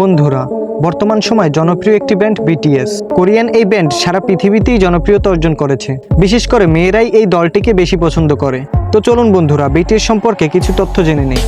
বন্ধুরা, বর্তমান সময় জনপ্রিয় একটি ব্যান্ড বিটিএস কোরিয়ান এই ব্যান্ড সারা পৃথিবীতেই জনপ্রিয়তা অর্জন করেছে। বিশেষ করে মেয়েরাই এই দলটিকে বেশি পছন্দ করে। তো চলুন বন্ধুরা বিটিএস সম্পর্কে কিছু তথ্য জেনে নেই।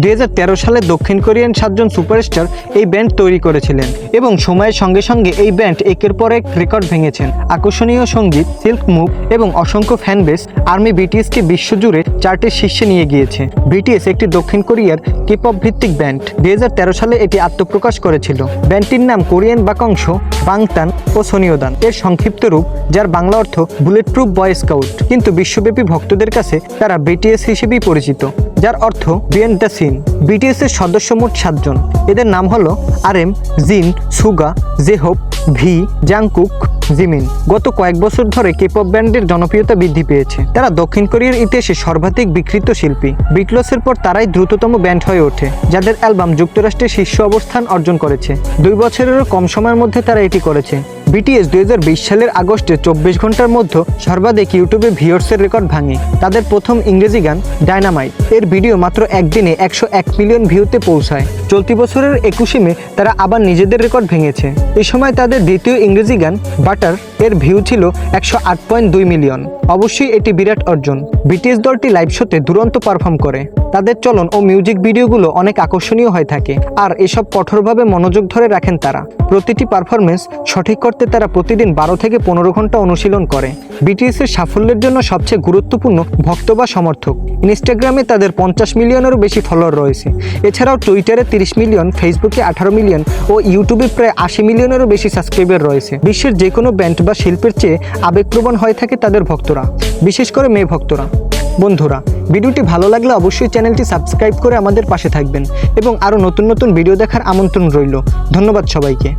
দু হাজার তেরো সালে দক্ষিণ কোরিয়ান সাতজন সুপারস্টার এই ব্যান্ড তৈরি করেছিলেন এবং সময়ের সঙ্গে সঙ্গে এই ব্যান্ড একের পর এক রেকর্ড ভেঙেছেন। আকর্ষণীয় সংগীত, সিল্ক মুভ এবং অসংখ্য ফ্যান বেস আর্মি বিটিএসকে বিশ্বজুড়ে চার্টের শীর্ষে নিয়ে গিয়েছে। বিটিএস একটি দক্ষিণ কোরিয়ার কিপপ ভিত্তিক ব্যান্ড। দুই হাজার তেরো সালে এটি আত্মপ্রকাশ করেছিল। ব্যান্ডটির নাম কোরিয়ান বাকাংশ বাংতান ও সোনিওদান। এর সংক্ষিপ্ত রূপ, যার বাংলা অর্থ বুলেট প্রুফ বয় স্কাউট কিন্তু বিশ্বব্যাপী ভক্তদের কাছে তারা বিটিএস হিসেবেই পরিচিত, যার অর্থ বিয়েন্ড দ্য সিন বিটিএস এর সদস্য মোট সাতজন। এদের নাম হলো আর এম জিন, সুগা, জেহোপ, ভি, জাংকুক জিমিন, গত কয়েক বছর ধরে কেপপ ব্যান্ডের জনপ্রিয়তা বৃদ্ধি পেয়েছে। তারা দক্ষিণ কোরিয়ার ইতিহাসে সর্বাধিক বিকৃত শিল্পী। বিটলসের পর তারাই দ্রুততম ব্যান্ড হয়ে ওঠে, যাদের অ্যালবাম যুক্তরাষ্ট্রের শীর্ষ অবস্থান অর্জন করেছে। দুই বছরেরও কম সময়ের মধ্যে তারা এটি করেছে। বিটিএস দুই সালের আগস্টে চব্বিশ ঘণ্টার মধ্যে সর্বাধিক ইউটিউবে ভিউয়ার্সের রেকর্ড ভাঙে। তাদের প্রথম ইংরেজি গান ডায়নামাইট। এর ভিডিও মাত্র একদিনে একশো এক মিলিয়ন ভিউতে পৌঁছায়। চলতি বছরের একুশে মে তারা আবার নিজেদের রেকর্ড ভেঙেছে। এই সময় তাদের দ্বিতীয় ইংরেজি গান বাটার এর ভিউ ছিল একশো আট পয়েন্ট দুই মিলিয়ন। অবশ্যই এটি বিরাট অর্জন। বিটিএস দলটি লাইভ শোতে দুরন্ত পারফর্ম করে। তাদের চলন ও মিউজিক ভিডিওগুলো অনেক আকর্ষণীয় হয়ে থাকে। আর এসব কঠোরভাবে মনোযোগ ধরে রাখেন তারা। প্রতিটি পারফরমেন্স সঠিক করতে তারা প্রতিদিন বারো থেকে পনেরো ঘণ্টা অনুশীলন করে। বিটিএস এর সাফল্যের জন্য সবচেয়ে গুরুত্বপূর্ণ ভক্ত বা সমর্থক। ইনস্টাগ্রামে তাদের পঞ্চাশ মিলিয়নেরও বেশি ফলোয়ার রয়েছে। এছাড়াও টুইটারে তিরিশ মিলিয়ন, ফেসবুকে আঠারো মিলিয়ন ও ইউটিউবে প্রায় আশি মিলিয়নেরও বেশি সাবস্ক্রাইবার রয়েছে। বিশ্বের যে কোনো ব্যান্ড বা শিল্পের চেয়ে আবেগপ্রবণ হয়ে থাকে তাদের ভক্তরা, বিশেষ করে মেয়ে ভক্তরা। বন্ধুরা, ভিডিওটি ভালো লাগলে অবশ্যই চ্যানেলটি সাবস্ক্রাইব করে আমাদের পাশে থাকবেন এবং আরও নতুন নতুন ভিডিও দেখার আমন্ত্রণ রইল। ধন্যবাদ সবাইকে।